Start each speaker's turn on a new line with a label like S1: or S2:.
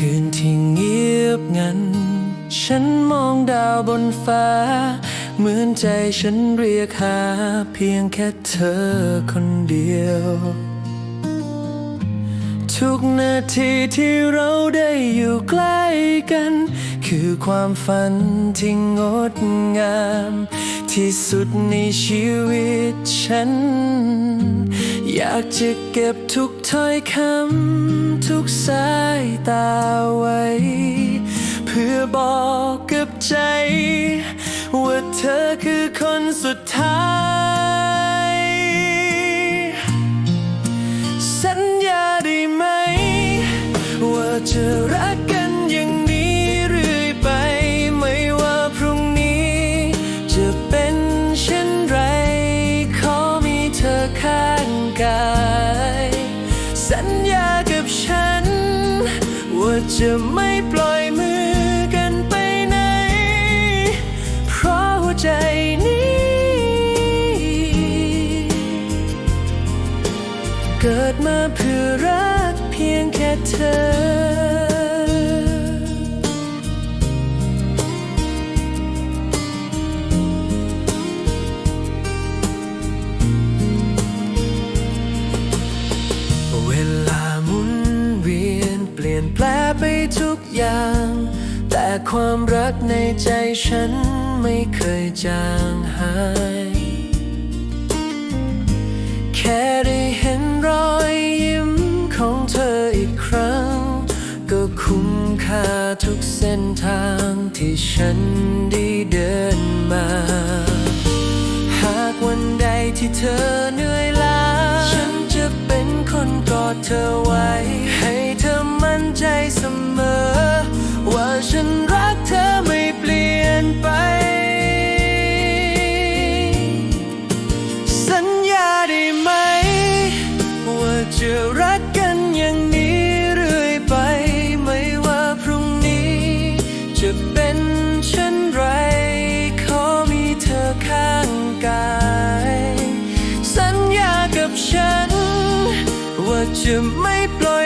S1: คืนที่เงียบงัน ฉันมองดาวบนฟ้า เหมือนใจฉันเรียกหา เพียงแค่เธอคนเดียว ทุกนาทีที่เราได้อยู่ใกล้กัน คือความฝันที่งดงาม ที่สุดในชีวิตฉัน อยากจะเก็บทุกถ้อยคำทุกสาย ตาไว้ เพื่อบอกกับใจ ว่าเธอคือคนสุดท้าย สัญญาได้ไหม ว่าจะรัก จะไม่ปล่อยมือกันไปไหน เพราะหัวใจนี้ เกิดมาเพื่อรักเพียงแค่เธอ ยนเปลี่ยนแปลไปทุกอย่าง แต่ความรักในใจฉันไม่เคยจางหาย แค่ได้เห็นรอยยิ้มของเธออีกครั้ง ก็คุ้มค่าทุกเส้นทางที่ฉันได้เดินมา หากวันใดที่เธอเหนื่อยล้า ฉันจะเป็นคนกอดเธอไว้ใจะรักกันอย่างนี้เรื่อยไป ไม่ว่าพรุ่งนี้ จะเป็นเช่นไร ขอมีเธอข้างกาย สัญญากับฉัน ว่าจะไม่ปล่อย